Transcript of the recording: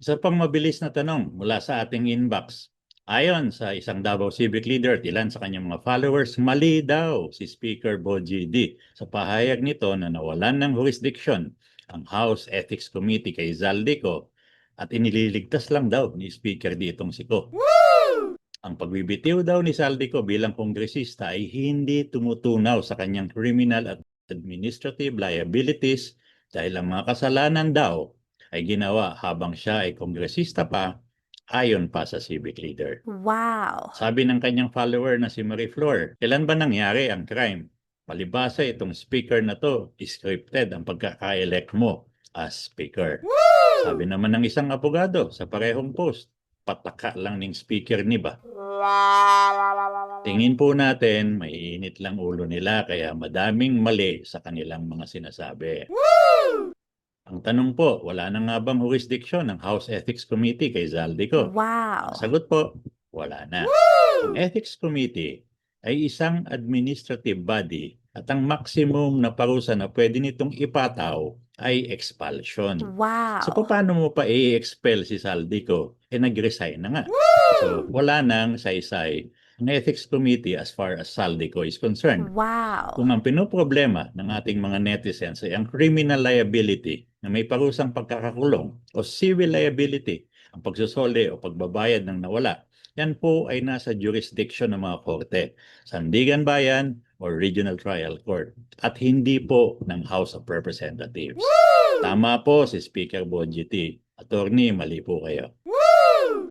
Isa pang mabilis na tanong mula sa ating inbox. Ayon sa isang Davao Civic Leader at ilan sa kanyang mga followers, mali daw si Speaker Boji D sa pahayag nito na nawalan ng jurisdiction ang House Ethics Committee kay Zaldico at inililigtas lang daw ni Speaker D itong si Ko. Ang pagbibitiw daw ni Saldico bilang kongresista ay hindi tumutunaw sa kanyang criminal at administrative liabilities dahil ang mga kasalanan daw ay ginawa habang siya ay kongresista pa ayon pa sa civic leader. Wow. Sabi ng kanyang follower na si Marie Flor, kailan ba nangyari ang crime? Palibasa itong speaker na to, scripted ang pagkaka-elect mo as speaker. Sabi naman ng isang abogado sa parehong post, pataka lang ng speaker ni ba? Tingin po natin, maiinit lang ulo nila kaya madaming mali sa kanilang mga sinasabi. Ang tanong po, wala na nga bang jurisdiction ng House Ethics Committee kay Zaldico? Wow. Sagot po, wala na. Ang Ethics Committee ay isang administrative body at ang maximum na parusa na pwede nitong ipataw ay expulsion. Wow. So paano mo pa i-expel si Saldico? Eh nag-resign na nga. So wala nang saysay ang Ethics Committee as far as Saldico is concerned. Wow. Kung ang pinoproblema ng ating mga netizens ay ang criminal liability na may parusang pagkakakulong o civil liability, ang pagsusole o pagbabayad ng nawala, yan po ay nasa jurisdiction ng mga korte, Sandigan Bayan or Regional Trial Court at hindi po ng House of Representatives. Tama po si Speaker Bonjiti. Attorney, mali po kayo.